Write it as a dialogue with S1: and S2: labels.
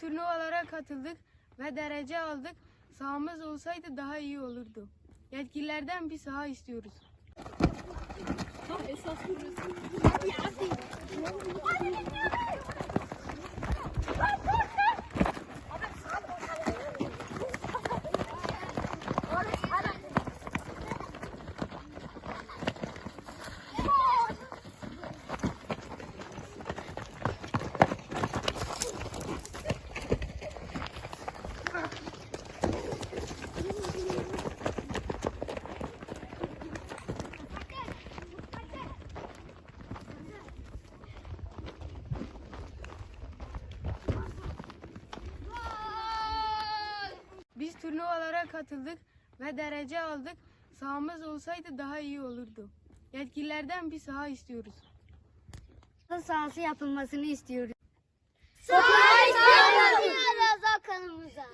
S1: turnuvalara katıldık ve derece aldık. Sahamız olsaydı daha iyi olurdu. Yetkililerden bir saha istiyoruz. Biz turnuvalara katıldık ve derece aldık. Sahamız olsaydı daha iyi olurdu. Yetkililerden bir saha istiyoruz.
S2: sahası yapılmasını istiyoruz.
S3: Sahip istiyoruz o kanımıza.